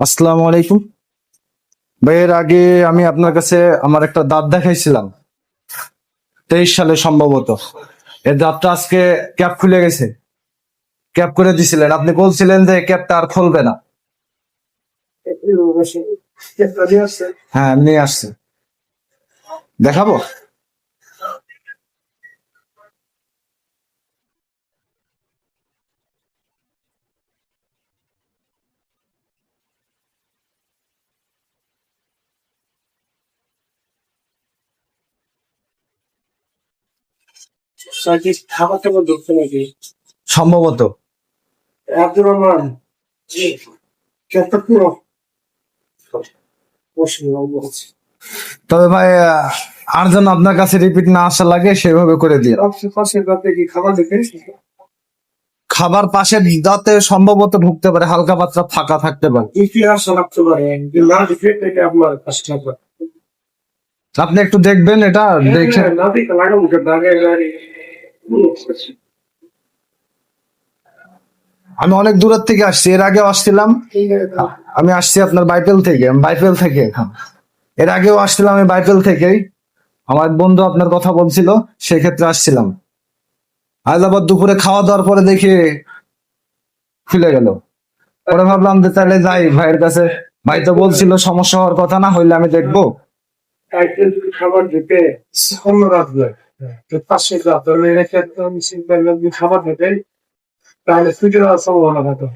আসসালামু আলাইকুম। ভাই এর আগে আমি আপনার কাছে আমার একটা দাঁত দেখাইছিলাম। তেইশ সালে সম্ভবত। এর দাঁতটা আজকে ক্যাপ খুলে গেছে। ক্যাপ করে দিছিলেন। আপনি বলছিলেন যে ক্যাপটা আর খুলবে না। হ্যাঁ নিয়ে আসছে। দেখাবো? সম্ভবত। আব্দুর রহমান জি। তবে ভাই আর যেন আপনার কাছে রিপিট না আসা লাগে সেভাবে করে দিয়ে খাবার পাশে দাঁতে সম্ভবত ঢুকতে পারে হালকা পাতলা ফাঁকা থাকতে পারে। ইতিহাস রাখতে পারে আপনার আপনি একটু দেখবেন এটা দেখে না দেখে আমি অনেক দূরের থেকে আসছি এর আগেও আসছিলাম। আমি আসছি আপনার বাইপেল থেকে আমি বাইপেল থেকে। এর আগেও আসছিলাম আমি বাইপেল থেকেই। আমার বন্ধু আপনার কথা বলছিল সেক্ষেত্রে আসছিলাম। আজ আবার দুপুরে খাওয়া দাওয়ার পরে দেখি খুলে গেল। পরে ভাবলাম যে তাহলে যাই ভাইয়ের কাছে। ভাই তো বলছিল সমস্যা হওয়ার কথা না হইলে আমি দেখব। যদি খাবার দিতে? অন্য তো পাশে হলে রেখে খাবার দিতে তাহলে সুযোগ সম্ভাবনা হতো